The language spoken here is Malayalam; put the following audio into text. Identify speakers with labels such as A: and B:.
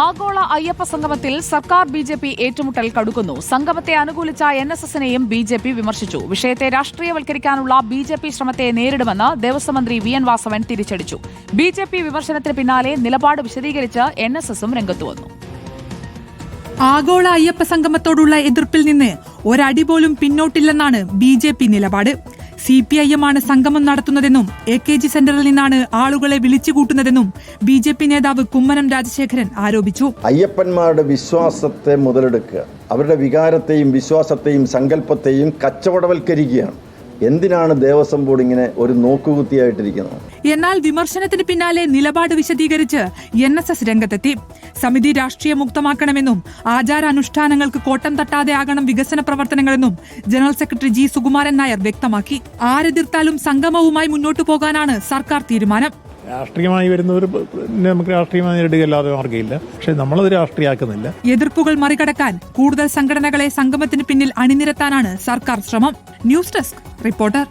A: ആഗോള അയ്യപ്പ സംഗമത്തിൽ സർക്കാർ ബി ജെ പി ഏറ്റുമുട്ടൽ കടുക്കുന്നു. സംഗമത്തെ അനുകൂലിച്ച എൻ എസ് എസിനെയും ബി ജെ പി വിമർശിച്ചു. വിഷയത്തെ രാഷ്ട്രീയവൽക്കരിക്കാനുള്ള ബി ജെ പി ശ്രമത്തെ നേരിടുമെന്ന് ദേവസ്വം മന്ത്രി വി എൻ വാസവൻ തിരിച്ചടിച്ചു. ബി ജെ പി വിമർശനത്തിന് പിന്നാലെ നിലപാട് വിശദീകരിച്ച് എൻ എസ് എസും രംഗത്തുവന്നു
B: ആഗോള അയ്യപ്പ സംഗമത്തോടുള്ള എതിർപ്പിൽ നിന്ന് ഒരടി പോലും പിന്നോട്ടില്ലെന്നാണ് ബി ജെ പി നിലപാട്. സി പി ഐ എം ആണ് സംഗമം നടത്തുന്നതെന്നും എ കെ ജി സെന്ററിൽ നിന്നാണ് ആളുകളെ വിളിച്ചുകൂട്ടുന്നതെന്നും ബി ജെ പി നേതാവ് കുമ്മനം രാജശേഖരൻ ആരോപിച്ചു.
C: അയ്യപ്പന്മാരുടെ വിശ്വാസത്തെ മുതലെടുക്കുക. അവരുടെ വികാരത്തെയും വിശ്വാസത്തെയും സങ്കല്പത്തെയും കച്ചവടവൽക്കരിക്കുകയാണ്. എന്തിനാണ് ദേവസ്വം ബോർഡ് ഇങ്ങനെ ഒരു നോക്കുകുത്തിയായിട്ടിരിക്കുന്നത്?
B: എന്നാൽ വിമർശനത്തിന് പിന്നാലെ നിലപാട് വിശദീകരിച്ച് എൻ എസ് എസ് രംഗത്തെത്തി. സമിതി രാഷ്ട്രീയ മുക്തമാക്കണമെന്നും ആചാരാനുഷ്ഠാനങ്ങൾക്ക് കോട്ടം തട്ടാതെ ആകണം വികസന പ്രവർത്തനങ്ങളെന്നും general secretary G Sukumaran Nair വ്യക്തമാക്കി. ആരെതിർത്താലും സംഗമവുമായി മുന്നോട്ടു പോകാനാണ് സർക്കാർ തീരുമാനം.
D: രാഷ്ട്രീയമായി വരുന്നവർ നമുക്ക് രാഷ്ട്രീയമായി നേരിടുകയല്ലാതെ മാർഗമില്ല. പക്ഷെ നമ്മളത് രാഷ്ട്രീയമാക്കുന്നില്ല
B: എതിർപ്പുകൾ മറികടക്കാൻ കൂടുതൽ സംഘടനകളെ സംഗമത്തിന് പിന്നിൽ അണിനിരത്താനാണ് സർക്കാർ ശ്രമം. News desk reporter.